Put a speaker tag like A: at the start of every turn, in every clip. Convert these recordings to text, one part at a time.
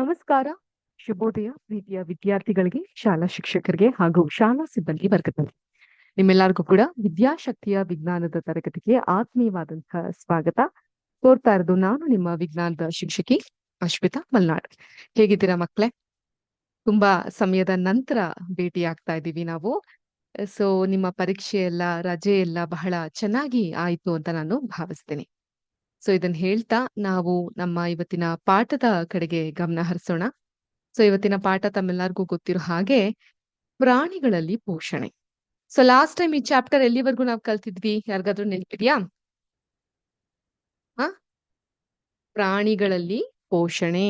A: ನಮಸ್ಕಾರ. ಶುಭೋದಯ ಪ್ರೀತಿಯ ವಿದ್ಯಾರ್ಥಿಗಳಿಗೆ, ಶಾಲಾ ಶಿಕ್ಷಕರಿಗೆ ಹಾಗೂ ಶಾಲಾ ಸಿಬ್ಬಂದಿ ವರ್ಗದಲ್ಲಿ. ನಿಮ್ಮೆಲ್ಲರಿಗೂ ಕೂಡ ವಿದ್ಯಾಶಕ್ತಿಯ ವಿಜ್ಞಾನದ ತರಗತಿಗೆ ಆತ್ಮೀಯವಾದಂತಹ ಸ್ವಾಗತ. ಕೋರ್ತಾ ಇರೋದು ನಾನು, ನಿಮ್ಮ ವಿಜ್ಞಾನದ ಶಿಕ್ಷಕಿ ಅಶ್ವಿತಾ ಮಲ್ನಾಡ್. ಹೇಗಿದ್ದೀರಾ ಮಕ್ಕಳೇ? ತುಂಬಾ ಸಮಯದ ನಂತರ ಭೇಟಿ ಆಗ್ತಾ ಇದ್ದೀವಿ ನಾವು. ಸೊ ನಿಮ್ಮ ಪರೀಕ್ಷೆ ಎಲ್ಲ, ರಜೆ ಎಲ್ಲ ಬಹಳ ಚೆನ್ನಾಗಿ ಆಯ್ತು ಅಂತ ನಾನು ಭಾವಿಸ್ತೇನೆ. ಸೊ ಇದನ್ನ ಹೇಳ್ತಾ ನಾವು ನಮ್ಮ ಇವತ್ತಿನ ಪಾಠದ ಕಡೆಗೆ ಗಮನ ಹರಿಸೋಣ. ಸೊ ಇವತ್ತಿನ ಪಾಠ ತಮ್ಮೆಲ್ಲರಿಗೂ ಗೊತ್ತಿರೋ ಹಾಗೆ ಪ್ರಾಣಿಗಳಲ್ಲಿ ಪೋಷಣೆ. ಸೊ ಲಾಸ್ಟ್ ಟೈಮ್ ಈ ಚಾಪ್ಟರ್ ಎಲ್ಲಿವರೆಗೂ ನಾವು ಕಲ್ತಿದ್ವಿ? ಯಾರಿಗಾದ್ರೂ ನೆನಪಿದ್ಯಾ? ಪ್ರಾಣಿಗಳಲ್ಲಿ ಪೋಷಣೆ.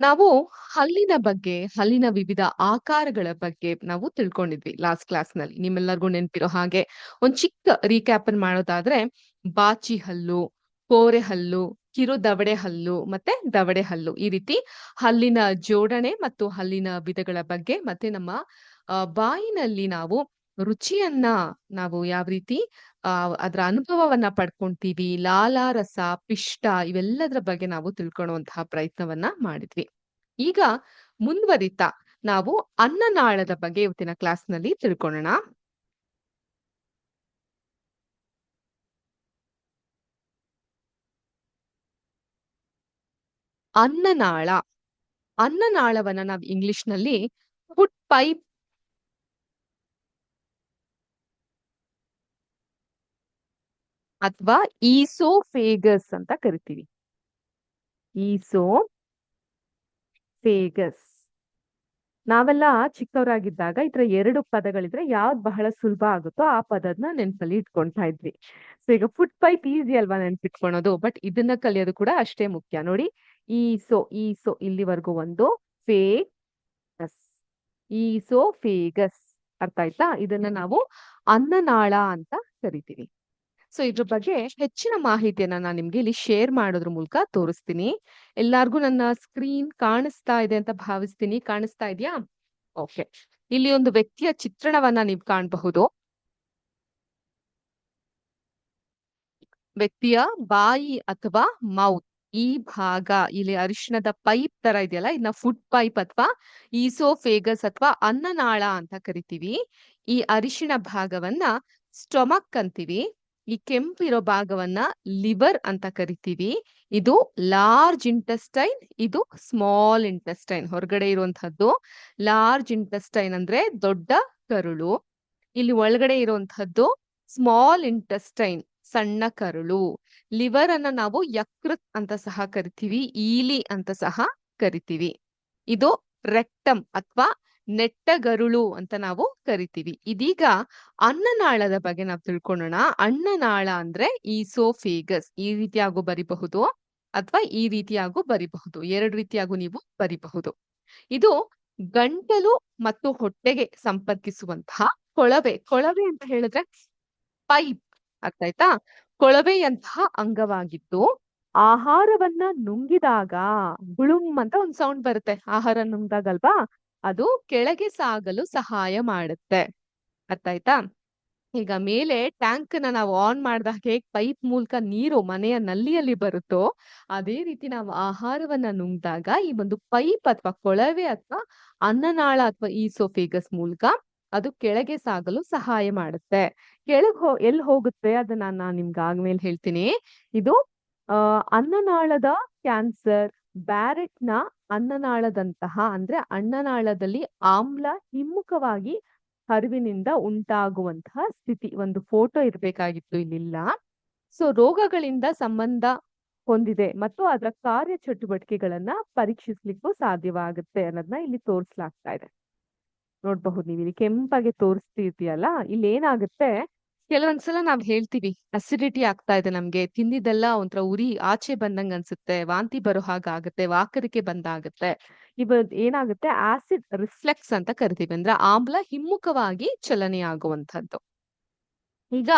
A: ನಾವು ಹಲ್ಲಿನ ಬಗ್ಗೆ, ಹಲ್ಲಿನ ವಿವಿಧ ಆಕಾರಗಳ ಬಗ್ಗೆ ನಾವು ತಿಳ್ಕೊಂಡಿದ್ವಿ ಲಾಸ್ಟ್ ಕ್ಲಾಸ್ನಲ್ಲಿ. ನಿಮ್ಮೆಲ್ಲರಿಗೂ ನೆನಪಿರೋ ಹಾಗೆ ಒಂದ್ ಚಿಕ್ಕ ರೀಕ್ಯಾಪ್ ಮಾಡೋದಾದ್ರೆ ಬಾಚಿ ಹಲ್ಲು, ಕೋರೆ ಹಲ್ಲು, ಕಿರು ದವಡೆ ಹಲ್ಲು ಮತ್ತೆ ದವಡೆ ಹಲ್ಲು ಈ ರೀತಿ ಹಲ್ಲಿನ ಜೋಡಣೆ ಮತ್ತು ಹಲ್ಲಿನ ವಿಧಗಳ ಬಗ್ಗೆ ಮತ್ತೆ ನಮ್ಮ ಬಾಯಿನಲ್ಲಿ ನಾವು ರುಚಿಯನ್ನ ನಾವು ಯಾವ ರೀತಿ ಅದರ ಅದ್ರ ಅನುಭವವನ್ನ ಪಡ್ಕೊಂತೀವಿ ಲಾಲಾರಸ ಪಿಷ್ಟ ಇವೆಲ್ಲದರ ಬಗ್ಗೆ ನಾವು ತಿಳ್ಕೊಳ್ಳುವಂತಹ ಪ್ರಯತ್ನವನ್ನ ಮಾಡಿದ್ವಿ. ಈಗ ಮುಂದುವರಿತಾ ನಾವು ಅನ್ನನಾಳದ ಬಗ್ಗೆ ಇವತ್ತಿನ ಕ್ಲಾಸ್ನಲ್ಲಿ ತಿಳ್ಕೊಳ್ಳೋಣ ಅನ್ನನಾಳ. ಅನ್ನನಾಳವನ್ನ ನಾವು ಇಂಗ್ಲಿಷ್ನಲ್ಲಿ ಫುಡ್ ಪೈಪ್ ಅಥವಾ ಈಸೋಫೇಗಸ್ ಅಂತ ಕರಿತೀವಿ. ಈಸೋ ಫೇಗಸ್ ನಾವೆಲ್ಲ ಚಿಕ್ಕವರಾಗಿದ್ದಾಗ ಈ ತರ ಎರಡು ಪದಗಳಿದ್ರೆ ಯಾವ್ದು ಬಹಳ ಸುಲಭ ಆಗುತ್ತೋ ಆ ಪದನ ನೆನ್ಪಲ್ಲಿ ಇಟ್ಕೊಂತಾ ಇದ್ವಿ. ಸೊ ಈಗ ಫುಟ್ ಪೈಪ್ ಈಸಿ ಅಲ್ವಾ ನೆನ್ಪಿಟ್ಕೊಳೋದು? ಬಟ್ ಇದನ್ನ ಕಲಿಯೋದು ಕೂಡ ಅಷ್ಟೇ ಮುಖ್ಯ. ನೋಡಿ, ಈಸೋ ಈಸೋ ಇಲ್ಲಿವರೆಗೂ ಒಂದು ಫೇಗಸ್ ಈಸೋ ಫೇಗಸ್ ಅರ್ಥ ಆಯ್ತಾ? ಇದನ್ನ ನಾವು ಅನ್ನನಾಳ ಅಂತ ಕರಿತೀವಿ. ಸೊ, ಇದ್ರ ಬಗ್ಗೆ ಹೆಚ್ಚಿನ ಮಾಹಿತಿಯನ್ನ ನಾನು ನಿಮ್ಗೆ ಇಲ್ಲಿ ಶೇರ್ ಮಾಡೋದ್ರ ಮೂಲಕ ತೋರಿಸ್ತೀನಿ. ಎಲ್ಲಾರ್ಗೂ ನನ್ನ ಸ್ಕ್ರೀನ್ ಕಾಣಿಸ್ತಾ ಇದೆ ಅಂತ ಭಾವಿಸ್ತೀನಿ. ಕಾಣಿಸ್ತಾ ಇದೆಯಾ? ಓಕೆ ಇಲ್ಲಿ ಒಂದು ವ್ಯಕ್ತಿಯ ಚಿತ್ರಣವನ್ನ ನೀವು ಕಾಣಬಹುದು. ವ್ಯಕ್ತಿಯ ಬಾಯಿ ಅಥವಾ ಮೌತ್ ಈ ಭಾಗ, ಇಲ್ಲಿ ಅರಿಶಿಣದ ಪೈಪ್ ತರ ಇದೆಯಲ್ಲ ಇದನ್ನ ಫುಡ್ ಪೈಪ್ ಅಥವಾ ಈಸೋಫೇಗಸ್ ಅಥವಾ ಅನ್ನನಾಳ ಅಂತ ಕರಿತೀವಿ. ಈ ಅರಿಶಿಣ ಭಾಗವನ್ನ ಸ್ಟೊಮಕ್ ಅಂತೀವಿ. ಈ ಕೆಂಪಿರೋ ಭಾಗವನ್ನ ಲಿವರ್ ಅಂತ ಕರಿತೀವಿ. ಇದು ಲಾರ್ಜ್ ಇಂಟೆಸ್ಟೈನ್, ಇದು ಸ್ಮಾಲ್ ಇಂಟೆಸ್ಟೈನ್, ಹೊರಗಡೆ ಇರುವಂತಹದ್ದು ಲಾರ್ಜ್ ಇಂಟೆಸ್ಟೈನ್ ಅಂದ್ರೆ ದೊಡ್ಡ ಕರುಳು. ಇಲ್ಲಿ ಒಳಗಡೆ ಇರುವಂತಹದ್ದು ಸ್ಮಾಲ್ ಇಂಟೆಸ್ಟೈನ್, ಸಣ್ಣ ಕರುಳು. ಲಿವರ್ ಅನ್ನ ನಾವು ಯಕೃತ್ ಅಂತ ಸಹ ಕರಿತೀವಿ, ಈಲಿ ಅಂತ ಸಹ ಕರಿತೀವಿ. ಇದು ರೆಕ್ಟಮ್ ಅಥವಾ ನೆಟ್ಟಗರುಳು ಅಂತ ನಾವು ಕರಿತೀವಿ. ಇದೀಗ ಅನ್ನನಾಳದ ಬಗ್ಗೆ ನಾವು ತಿಳ್ಕೊಳ್ಳೋಣ ಅನ್ನನಾಳ ಅಂದ್ರೆ ಈಸೋಫೇಗಸ್. ಈ ರೀತಿಯಾಗೂ ಬರಿಬಹುದು ಅಥವಾ ಈ ರೀತಿಯಾಗೂ ಬರಿಬಹುದು. ಎರಡು ರೀತಿಯಾಗೂ ನೀವು ಬರಿಬಹುದು. ಇದು ಗಂಟಲು ಮತ್ತು ಹೊಟ್ಟೆಗೆ ಸಂಪರ್ಕಿಸುವಂತಹ ಕೊಳವೆ. ಕೊಳವೆ ಅಂತ ಹೇಳಿದ್ರೆ ಪೈಪ್ ಆಯ್ತಾ ಕೊಳವೆಯಂತಹ ಅಂಗವಾಗಿದ್ದು ಆಹಾರವನ್ನ ನುಂಗಿದಾಗ ಗುಳುಂ ಅಂತ ಒಂದ್ ಸೌಂಡ್ ಬರುತ್ತೆ. ಆಹಾರ ನುಂಗ್ದಾಗಲ್ವಾ? ಅದು ಕೆಳಗೆ ಸಾಗಲು ಸಹಾಯ ಮಾಡುತ್ತೆ. ಅರ್ಥ ಆಯ್ತಾ ಈಗ ಮೇಲೆ ಟ್ಯಾಂಕ್ನ ನಾವು ಆನ್ ಮಾಡಿದಾಗ ಹೇಗ್ ಪೈಪ್ ಮೂಲಕ ನೀರು ಮನೆಯ ನಲ್ಲಿಯಲ್ಲಿ ಬರುತ್ತೋ, ಅದೇ ರೀತಿ ನಾವು ಆಹಾರವನ್ನ ನುಂಗ್ದಾಗ ಈ ಒಂದು ಪೈಪ್ ಅಥವಾ ಕೊಳವೆ ಅಥವಾ ಅನ್ನನಾಳ ಅಥವಾ ಈಸೋಫೇಗಸ್ ಮೂಲಕ ಅದು ಕೆಳಗೆ ಸಾಗಲು ಸಹಾಯ ಮಾಡುತ್ತೆ. ಕೆಳಗ್ ಹೋ ಎಲ್ಲಿ ಹೋಗುತ್ತೆ? ಅದನ್ನ ನಾನು ನಿಮ್ಗೆ ಆದ್ಮೇಲೆ ಹೇಳ್ತೀನಿ. ಇದು, ಆ, ಅನ್ನನಾಳದ ಕ್ಯಾನ್ಸರ್ ಬ್ಯಾರೆಟ್ನ ಅನ್ನನಾಳದಂತಹ, ಅಂದ್ರೆ ಅನ್ನನಾಳದಲ್ಲಿ ಆಮ್ಲ ಹಿಮ್ಮುಖವಾಗಿ ಹರಿವಿನಿಂದ ಉಂಟಾಗುವಂತಹ ಸ್ಥಿತಿ, ಒಂದು ಫೋಟೋ ಇರಬೇಕಾಗಿತ್ತು ಇಲ್ಲಿಲ್ಲ. ಸೊ, ರೋಗಗಳಿಂದ ಸಂಬಂಧ ಹೊಂದಿದೆ ಮತ್ತು ಅದರ ಕಾರ್ಯಚಟುವಟಿಕೆಗಳನ್ನ ಪರೀಕ್ಷಿಸ್ಲಿಕ್ಕೂ ಸಾಧ್ಯವಾಗುತ್ತೆ ಅನ್ನೋದನ್ನ ಇಲ್ಲಿ ತೋರಿಸ್ಲಾಗ್ತಾ ಇದೆ. ನೋಡ್ಬಹುದು ನೀವು ಇಲ್ಲಿ ಕೆಂಪಾಗಿ ತೋರಿಸ್ತಿರ್ತೀಯಲ್ಲ ಇಲ್ಲಿ ಏನಾಗುತ್ತೆ ಕೆಲವೊಂದ್ಸಲ ನಾವ್ ಹೇಳ್ತೀವಿ, ಅಸಿಡಿಟಿ ಆಗ್ತಾ ಇದೆ ನಮ್ಗೆ, ತಿಂದಿದ್ದೆಲ್ಲ ಒಂಥರ ಉರಿ, ಆಚೆ ಬಂದಂಗ್ ಅನ್ಸುತ್ತೆ, ವಾಂತಿ ಬರೋ ಹಾಗಾಗತ್ತೆ ವಾಕರಿಕೆ ಬಂದಾಗತ್ತೆ ಇವ ಏನಾಗುತ್ತೆ? ಆಸಿಡ್ ರಿಫ್ಲೆಕ್ಸ್ ಅಂತ ಕರಿತೀವಿ, ಅಂದ್ರೆ ಆಮ್ಲ ಹಿಮ್ಮುಖವಾಗಿ ಚಲನೆ ಆಗುವಂತದ್ದು ಈಗ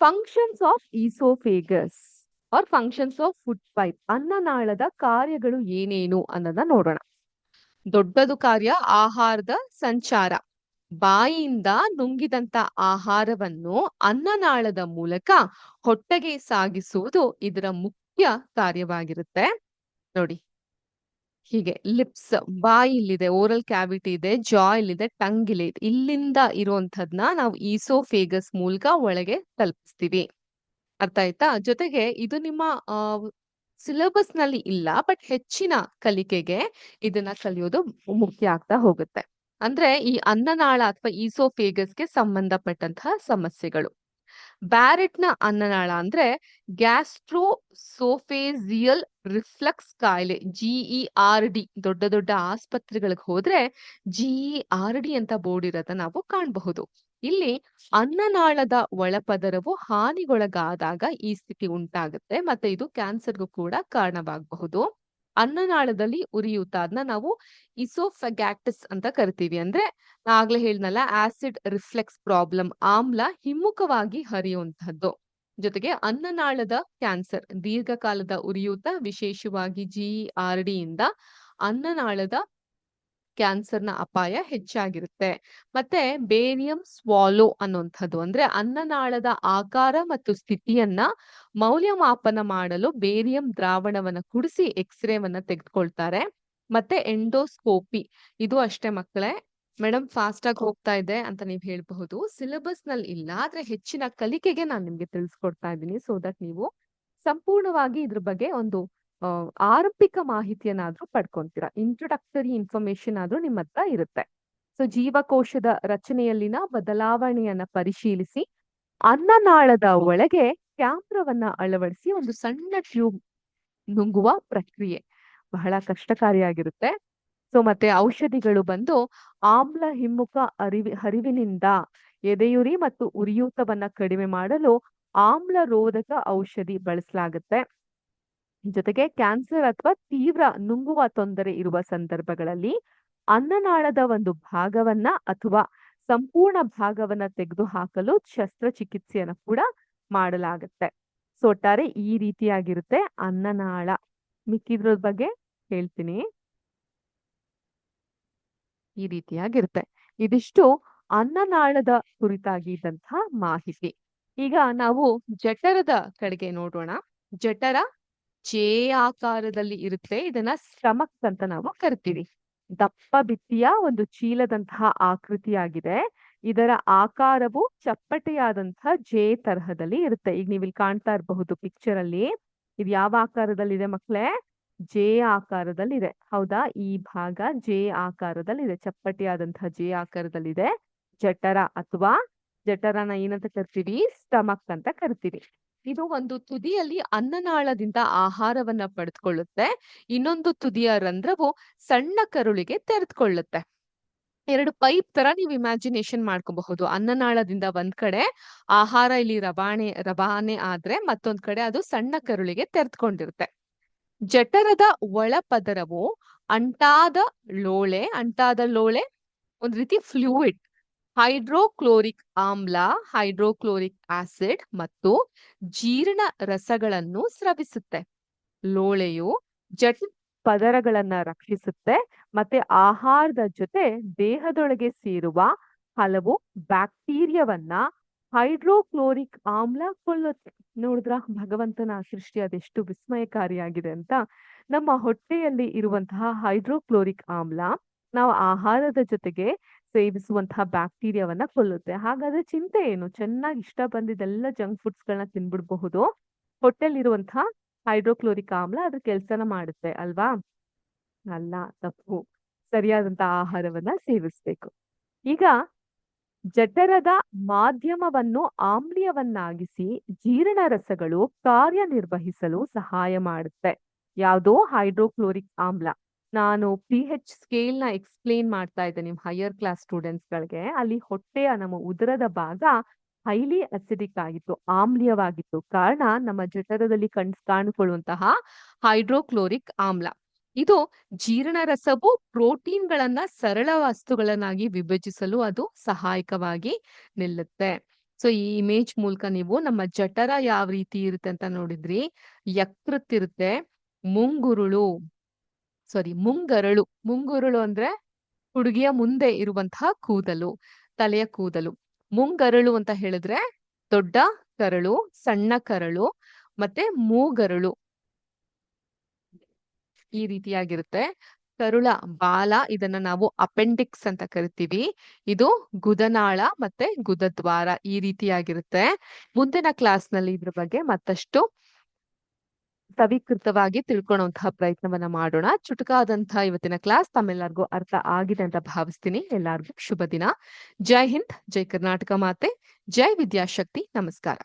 A: functions of oesophagus or functions of food pipe ಅನ್ನನಾಳದ ಕಾರ್ಯಗಳು ಏನೇನು ಅನ್ನೋದನ್ನ ನೋಡೋಣ. ದೊಡ್ಡದು ಕಾರ್ಯ ಆಹಾರದ ಸಂಚಾರ. ಬಾಯಿಯಿಂದ ನುಂಗಿದಂತ ಆಹಾರವನ್ನು ಅನ್ನನಾಳದ ಮೂಲಕ ಹೊಟ್ಟೆಗೆ ಸಾಗಿಸುವುದು ಇದರ ಮುಖ್ಯ ಕಾರ್ಯವಾಗಿರುತ್ತೆ. ನೋಡಿ. ಹೀಗೆ ಲಿಪ್ಸ್ ಬಾಯಿ ಇಲ್ಲಿದೆ ಓರಲ್ ಕ್ಯಾವಿಟಿ ಇದೆ ಜಾ ಇಲ್ಲಿದೆ ಟಂಗ್ ಇಲ್ಲಿ ಇಲ್ಲಿಂದ ಇರುವಂತದ್ನ ನಾವು ಈಸೋಫೇಗಸ್ ಮೂಲಕ ಒಳಗೆ ತಲುಪಿಸ್ತೀವಿ. ಅರ್ಥ ಆಯ್ತಾ? ಜೊತೆಗೆ ಇದು ನಿಮ್ಮ ಸಿಲೆಬಸ್ನಲ್ಲಿ ಇಲ್ಲ, ಬಟ್ ಹೆಚ್ಚಿನ ಕಲಿಕೆಗೆ ಇದನ್ನ ಕಲಿಯೋದು ಮುಖ್ಯ ಆಗ್ತಾ ಹೋಗುತ್ತೆ. ಅಂದ್ರೆ ಈ ಅನ್ನನಾಳ ಅಥವಾ ಈಸೋಫೇಗಸ್ಗೆ ಸಂಬಂಧಪಟ್ಟಂತಹ ಸಮಸ್ಯೆಗಳು. ಬ್ಯಾರೆಟ್ನ ಅನ್ನನಾಳ ಅಂದ್ರೆ ಗ್ಯಾಸ್ಟ್ರೋ ಸೋಫೇಸಿಯಲ್ ರಿಫ್ಲಕ್ಸ್ ಕಾಯಿಲೆ ಜಿಇ ಆರ್ ಡಿ ದೊಡ್ಡ ದೊಡ್ಡ ಆಸ್ಪತ್ರೆಗಳಿಗೆ ಹೋದ್ರೆ ಜಿಇ ಆರ್ ಡಿ ಅಂತ ಬೋರ್ಡ್ ಇರೋದ ನಾವು ಕಾಣಬಹುದು. ಇಲ್ಲಿ ಅನ್ನನಾಳದ ಒಳಪದರವು ಹಾನಿಗೊಳಗಾದಾಗ ಈ ಸ್ಥಿತಿ ಉಂಟಾಗುತ್ತೆ ಮತ್ತೆ ಇದು ಕ್ಯಾನ್ಸರ್ಗೂ ಕೂಡ ಕಾರಣವಾಗಬಹುದು. ಅನ್ನನಾಳದಲ್ಲಿ ಉರಿಯೂತ. ಅದನ್ನ ನಾವು ಇಸೋಫೆಗ್ಯಾಟಿಸ್ ಅಂತ ಕರಿತೀವಿ. ಅಂದ್ರೆ ಆಗ್ಲೇ ಹೇಳ್ನಲ್ಲ ಆಸಿಡ್ ರಿಫ್ಲೆಕ್ಸ್ ಪ್ರಾಬ್ಲಮ್ ಆಮ್ಲ ಹಿಮ್ಮುಖವಾಗಿ ಹರಿಯುವಂತಹದ್ದು. ಜೊತೆಗೆ ಅನ್ನನಾಳದ ಕ್ಯಾನ್ಸರ್ ದೀರ್ಘಕಾಲದ ಉರಿಯೂತ, ವಿಶೇಷವಾಗಿ ಜಿಇಆರ್ ಡಿ ಇಂದ ಅನ್ನನಾಳದ ಕ್ಯಾನ್ಸರ್ನ ಅಪಾಯ ಹೆಚ್ಚಾಗಿರುತ್ತೆ. ಮತ್ತೆ ಬೇರಿಯಂ ಸ್ವಾಲೋ ಅನ್ನುವಂಥದ್ದು ಅಂದ್ರೆ ಅನ್ನನಾಳದ ಆಕಾರ ಮತ್ತು ಸ್ಥಿತಿಯನ್ನ ಮೌಲ್ಯಮಾಪನ ಮಾಡಲು ಬೇರಿಯಂ ದ್ರಾವಣವನ್ನ ಕುಡಿಸಿ ಎಕ್ಸ್ರೇವನ್ನ ತೆಗೆದುಕೊಳ್ತಾರೆ. ಮತ್ತೆ ಎಂಡೋಸ್ಕೋಪಿ, ಇದು ಅಷ್ಟೇ ಮಕ್ಕಳೇ. ಮೇಡಮ್ ಫಾಸ್ಟ್ ಆಗಿ ಹೋಗ್ತಾ ಇದೆ ಅಂತ ನೀವು ಹೇಳ್ಬಹುದು. ಸಿಲೆಬಸ್ನಲ್ಲಿ ಇಲ್ಲ, ಆದ್ರೆ ಹೆಚ್ಚಿನ ಕಲಿಕೆಗೆ ನಾನು ನಿಮ್ಗೆ ತಿಳಿಸ್ಕೊಡ್ತಾ ಇದ್ದೀನಿ ಸೊ ದಟ್ ನೀವು ಸಂಪೂರ್ಣವಾಗಿ ಇದ್ರ ಬಗ್ಗೆ ಒಂದು ಆರಂಭಿಕ ಮಾಹಿತಿಯನ್ನಾದ್ರೂ ಪಡ್ಕೊಂತೀರಾ? ಇಂಟ್ರೊಡಕ್ಟರಿ ಇನ್ಫಾರ್ಮೇಶನ್ ಆದ್ರೂ ನಿಮ್ಮ ಹತ್ರ ಇರುತ್ತೆ. ಸೊ ಜೀವಕೋಶದ ರಚನೆಯಲ್ಲಿನ ಬದಲಾವಣೆಯನ್ನ ಪರಿಶೀಲಿಸಿ ಅನ್ನನಾಳದ ಒಳಗೆ ಕ್ಯಾಮ್ರವನ್ನ ಅಳವಡಿಸಿ ಒಂದು ಸಣ್ಣ ಟ್ಯೂಬ್ ನುಂಗುವ ಪ್ರಕ್ರಿಯೆ. ಬಹಳ ಕಷ್ಟಕಾರಿಯಾಗಿರುತ್ತೆ. ಸೊ ಮತ್ತೆ ಔಷಧಿಗಳು ಬಂದು ಆಮ್ಲ ಹಿಮ್ಮುಖ ಅರಿವಿ, ಹರಿವಿನಿಂದ ಎದೆಯುರಿ ಮತ್ತು ಉರಿಯೂತವನ್ನ ಕಡಿಮೆ ಮಾಡಲು ಆಮ್ಲ ರೋಧಕ ಔಷಧಿ ಬಳಸಲಾಗುತ್ತೆ. ಜೊತೆಗೆ ಕ್ಯಾನ್ಸರ್ ಅಥವಾ ತೀವ್ರ ನುಂಗುವ ತೊಂದರೆ ಇರುವ ಸಂದರ್ಭಗಳಲ್ಲಿ ಅನ್ನನಾಳದ ಒಂದು ಭಾಗವನ್ನ ಅಥವಾ ಸಂಪೂರ್ಣ ಭಾಗವನ್ನ ತೆಗೆದು ಹಾಕಲು ಶಸ್ತ್ರಚಿಕಿತ್ಸೆಯನ್ನು ಕೂಡ ಮಾಡಲಾಗುತ್ತೆ. ಸೊ ಒಟ್ಟಾರೆ ಈ ರೀತಿಯಾಗಿರುತ್ತೆ ಅನ್ನನಾಳ. ಮಿಕ್ಕಿದ್ರ ಬಗ್ಗೆ ಹೇಳ್ತೀನಿ. ಈ ರೀತಿಯಾಗಿರುತ್ತೆ. ಇದಿಷ್ಟು ಅನ್ನನಾಳದ ಕುರಿತಾಗಿದ್ದಂತಹ ಮಾಹಿತಿ. ಈಗ ನಾವು ಜಠರದ ಕಡೆಗೆ ನೋಡೋಣ. ಜಠರ ಜೇ ಆಕಾರದಲ್ಲಿ ಇರುತ್ತೆ. ಇದನ್ನ ಸ್ಟಮಕ್ ಅಂತ ನಾವು ಕರಿತೀವಿ. ದಪ್ಪ ಬಿತ್ತಿಯ ಒಂದು ಚೀಲದಂತಹ ಆಕೃತಿಯಾಗಿದೆ. ಇದರ ಆಕಾರವು ಚಪ್ಪಟೆಯಾದಂತಹ ಜೆ ತರಹದಲ್ಲಿ ಇರುತ್ತೆ. ಈಗ ನೀವು ಇಲ್ಲಿ ಕಾಣ್ತಾ ಇರಬಹುದು ಪಿಕ್ಚರ್ ಅಲ್ಲಿ. ಇದು ಯಾವ ಆಕಾರದಲ್ಲಿದೆ ಮಕ್ಕಳೇ ಜೆ ಆಕಾರದಲ್ಲಿದೆ. ಹೌದಾ? ಈ ಭಾಗ ಜೆ ಆಕಾರದಲ್ಲಿದೆ. ಚಪ್ಪಟೆಯಾದಂತಹ ಜೆ ಆಕಾರದಲ್ಲಿದೆ. ಜಠರ ಅಥವಾ ಜಠರನ ಏನಂತ ಕರಿತೀವಿ? ಸ್ಟಮಕ್ ಅಂತ ಕರಿತೀವಿ. ಇದು ಒಂದು ತುದಿಯಲ್ಲಿ ಅನ್ನನಾಳದಿಂದ ಆಹಾರವನ್ನ ಪಡೆದುಕೊಳ್ಳುತ್ತೆ. ಇನ್ನೊಂದು ತುದಿಯ ರಂಧ್ರವು ಸಣ್ಣ ಕರುಳಿಗೆ ತೆರೆದುಕೊಳ್ಳುತ್ತೆ. ಎರಡು ಪೈಪ್ ತರ ನೀವು ಇಮ್ಯಾಜಿನೇಷನ್ ಮಾಡ್ಕೋಬಹುದು. ಅನ್ನನಾಳದಿಂದ ಒಂದ್ ಕಡೆ, ಆಹಾರ ಇಲ್ಲಿ ರವಾನೆ ರವಾನೆ ಆದ್ರೆ ಮತ್ತೊಂದ್ ಕಡೆ ಅದು ಸಣ್ಣ ಕರುಳಿಗೆ ತೆರೆದುಕೊಂಡಿರುತ್ತೆ. ಜಠರದ ಒಳ ಪದರವು ಅಂಟಾದ ಲೋಳೆ ಅಂಟಾದ ಲೋಳೆ, ಒಂದ್ ರೀತಿ ಫ್ಲೂಯಿಡ್ ಹೈಡ್ರೋಕ್ಲೋರಿಕ್ ಆಮ್ಲ, ಹೈಡ್ರೋಕ್ಲೋರಿಕ್ ಆಸಿಡ್ ಮತ್ತು ಜೀರ್ಣ ರಸಗಳನ್ನು ಸ್ರವಿಸುತ್ತೆ. ಲೋಳೆಯು ಜಠ ಪದರಗಳನ್ನ ರಕ್ಷಿಸುತ್ತೆ ಮತ್ತೆ ಆಹಾರದ ಜೊತೆ ದೇಹದೊಳಗೆ ಸೇರುವ ಹಲವು ಬ್ಯಾಕ್ಟೀರಿಯವನ್ನ ಹೈಡ್ರೋಕ್ಲೋರಿಕ್ ಆಮ್ಲ ಕೊಲ್ಲುತ್ತೆ. ನೋಡಿದ್ರ? ಭಗವಂತನ ಸೃಷ್ಟಿ ಅದೆಷ್ಟು ವಿಸ್ಮಯಕಾರಿಯಾಗಿದೆ ಅಂತ. ನಮ್ಮ ಹೊಟ್ಟೆಯಲ್ಲಿ ಇರುವಂತಹ ಹೈಡ್ರೋಕ್ಲೋರಿಕ್ ಆಮ್ಲ ನಾವು ಆಹಾರದ ಜೊತೆಗೆ ಸೇವಿಸುವಂತಹ ಬ್ಯಾಕ್ಟೀರಿಯಾವನ್ನ ಕೊಲ್ಲುತ್ತೆ. ಹಾಗಾದ್ರೆ ಚಿಂತೆ ಏನು? ಚೆನ್ನಾಗಿ ಇಷ್ಟ ಬಂದಿದ್ದೆಲ್ಲ ಜಂಕ್ ಫುಡ್ಸ್ ಗಳನ್ನ ತಿನ್ಬಿಡ್ಬಹುದು. ಹೊಟ್ಟೆಲಿರುವಂತಹ ಹೈಡ್ರೋಕ್ಲೋರಿಕ್ ಆಮ್ಲ ಅದ್ರ ಕೆಲ್ಸನ ಮಾಡುತ್ತೆ, ಅಲ್ವಾ? ಅಲ್ಲ, ತಪ್ಪು. ಸರಿಯಾದಂತಹ ಆಹಾರವನ್ನ ಸೇವಿಸ್ಬೇಕು. ಈಗ ಜಠರದ ಮಾಧ್ಯಮವನ್ನು ಆಮ್ಲೀಯವನ್ನಾಗಿಸಿ ಜೀರ್ಣರಸಗಳು ಕಾರ್ಯನಿರ್ವಹಿಸಲು ಸಹಾಯ ಮಾಡುತ್ತೆ. ಯಾವುದೋ ಹೈಡ್ರೋಕ್ಲೋರಿಕ್ ಆಮ್ಲ. ನಾನು ಪಿ ಹೆಚ್ ಸ್ಕೇಲ್ನ ಎಕ್ಸ್ಪ್ಲೇನ್ ಮಾಡ್ತಾ ಇದ್ದೆ ನಿಮ್ ಹೈಯರ್ ಕ್ಲಾಸ್ ಸ್ಟೂಡೆಂಟ್ಸ್ ಗಳಿಗೆ. ಅಲ್ಲಿ ಹೊಟ್ಟೆಯ ನಮ್ಮ ಉದರದ ಭಾಗ ಹೈಲಿ ಅಸಿಡಿಕ್ ಆಗಿತ್ತು, ಆಮ್ಲೀಯವಾಗಿತ್ತು. ಕಾರಣ ನಮ್ಮ ಜಠರದಲ್ಲಿ ಕಣ್ ಕಾಣಿಕೊಳ್ಳುವಂತಹ ಹೈಡ್ರೋಕ್ಲೋರಿಕ್ ಆಮ್ಲ. ಇದು ಜೀರ್ಣರಸವು ಪ್ರೋಟೀನ್ಗಳನ್ನ ಸರಳ ವಸ್ತುಗಳನ್ನಾಗಿ ವಿಭಜಿಸಲು ಅದು ಸಹಾಯಕವಾಗಿ ನಿಲ್ಲುತ್ತೆ. ಸೊ ಈ ಇಮೇಜ್ ಮೂಲಕ ನೀವು ನಮ್ಮ ಜಠರ ಯಾವ ರೀತಿ ಇರುತ್ತೆ ಅಂತ ನೋಡಿದ್ರಿ? ಯಕೃತ್ ಇರುತ್ತೆ ಮುಂಗುರುಳು. ಸಾರಿ ಮುಂಗರಳು. ಮುಂಗುರುಳು ಅಂದ್ರೆ ಹುಡುಗಿಯ ಮುಂದೆ ಇರುವಂತಹ ಕೂದಲು, ತಲೆಯ ಕೂದಲು. ಮುಂಗರಳು ಅಂತ ಹೇಳಿದ್ರೆ ದೊಡ್ಡ ಕರಳು, ಸಣ್ಣ ಕರಳು, ಮತ್ತೆ ಮೂಗರಳು. ಈ ರೀತಿಯಾಗಿರುತ್ತೆ. ಕರುಳ ಬಾಲ, ಇದನ್ನ ನಾವು ಅಪೆಂಡಿಕ್ಸ್ ಅಂತ ಕರಿತೀವಿ. ಇದು ಗುದನಾಳ ಮತ್ತೆ ಗುದದ್ವಾರ ಈ ರೀತಿಯಾಗಿರುತ್ತೆ. ಮುಂದಿನ ಕ್ಲಾಸ್ನಲ್ಲಿ ಇದ್ರ ಬಗ್ಗೆ ಮತ್ತಷ್ಟು ಸವಿಕೃತವಾಗಿ ತಿಳ್ಕೊಳ್ಳುವಂತಹ ಪ್ರಯತ್ನವನ್ನ ಮಾಡೋಣ. ಚುಟುಕಾದಂತಹ ಇವತ್ತಿನ ಕ್ಲಾಸ್ ತಮ್ಮೆಲ್ಲರಿಗೂ ಅರ್ಥ ಆಗಿದೆ ಅಂತ ಭಾವಿಸ್ತೀನಿ. ಎಲ್ಲರಿಗೂ ಶುಭ ದಿನ. ಜೈ ಹಿಂದ್, ಜೈ ಕರ್ನಾಟಕ ಮಾತೆ. ಜೈ ವಿದ್ಯಾಶಕ್ತಿ. ನಮಸ್ಕಾರ.